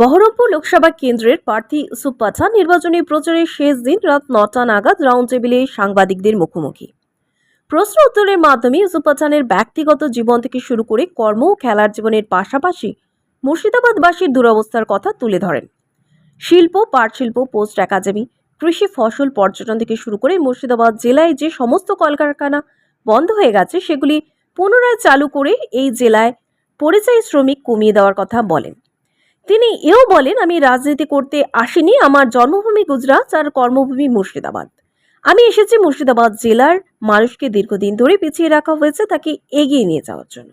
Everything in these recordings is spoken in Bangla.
বহরমপুর লোকসভা কেন্দ্রের প্রার্থী ইউসুফ নির্বাচনী প্রচারের শেষ দিন রাত নটা নাগাদ রাউন্ড টেবিলে সাংবাদিকদের মুখোমুখি। প্রশ্ন উত্তরের মাধ্যমে ইউসুফ ব্যক্তিগত জীবন থেকে শুরু করে কর্ম ও খেলার জীবনের পাশাপাশি মুর্শিদাবাদবাসীর দুরবস্থার কথা তুলে ধরেন। শিল্প পাট শিল্প পোস্ট একাডেমি, কৃষি, ফসল, পর্যটন থেকে শুরু করে মুর্শিদাবাদ জেলায় যে সমস্ত কলকারখানা বন্ধ হয়ে গেছে, সেগুলি পুনরায় চালু করে এই জেলায় পরিযায়ী শ্রমিক কমিয়ে দেওয়ার কথা বলেন। তিনি এও বলেন, আমি রাজনীতি করতে আসিনি। আমার জন্মভূমি গুজরাট আর কর্মভূমি মুর্শিদাবাদ। আমি এসেছি মুর্শিদাবাদ জেলার মানুষকে দীর্ঘদিন ধরে পিছিয়ে রাখা হয়েছে তাকে এগিয়ে নিয়ে যাওয়ার জন্য।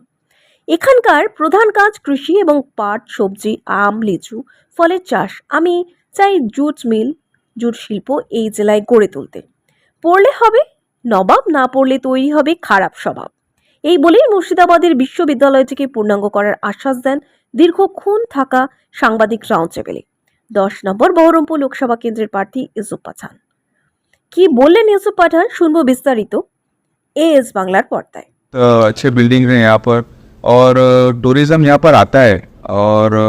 এখানকার প্রধান কাজ কৃষি এবং পাট, সবজি, আম, লিচু, ফলের চাষ। আমি চাই জুট মিল, জুট শিল্প এই জেলায় গড়ে তুলতে। পড়লে হবে নবাব, না পড়লে তৈরি হবে খারাপ স্বভাব। এই বলেই মুর্শিদাবাদের বিশ্ববিদ্যালয়টিকে পূর্ণাঙ্গ করার আশ্বাস দেন দীর্ঘক্ষণ থাকা সাংবাদিক রাউন্ড টেবিলে দশ নম্বর বহরমপুর লোকসভা কেন্দ্রের প্রার্থী ইউসুফ পাঠান কি বললেন ইউসুফ পাঠান শুনবো বিস্তারিত এএস বাংলার পর্দায় तो अच्छे बिल्डिंग हैं यहाँ पर और टूरिज़्म यहाँ पर आता है और अ,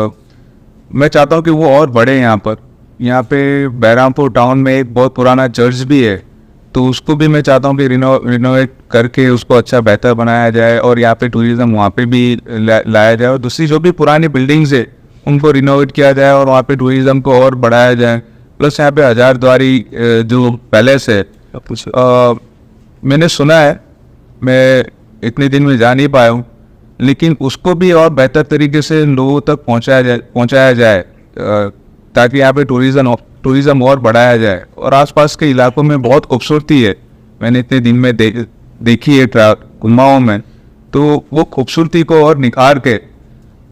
मैं चाहता हूँ कि वो और बढ़े यहाँ पर यहाँ पे बैरामपुर टाउन में एक बहुत पुराना चर्च भी है तो उसको भी मैं चाहता हूँ कि रिनो रिनोवेट करके उसको अच्छा बेहतर बनाया जाए और यहाँ पे टूरिज़्म वहाँ पे भी ला, लाया जाए और दूसरी जो भी पुरानी बिल्डिंग्स है उनको रिनोवेट किया जाए और वहाँ पे टूरिज़्म को और बढ़ाया जाए। प्लस यहाँ पे हजारद्वारी जो पैलेस है अ, मैंने सुना है मैं इतने दिन में जा नहीं पाया हूँ लेकिन उसको भी और बेहतर तरीके से लोगों तक पहुँचाया जाए पहुँचाया जाए ताकि यहाँ पे टूरिज़्म टूरिज़्म और बढ़ाया जाए और आसपास के इलाकों में बहुत खूबसूरती है। मैंने इतने दिन में दे, देखी है ट्रा कुमाऊँ में तो वो खूबसूरती को और निखार के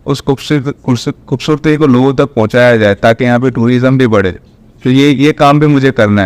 उस खूबसूरती को लोगों तक पहुँचाया जाए ताकि यहाँ पे टूरिज़्म भी बढ़े। तो ये ये काम भी मुझे करना है।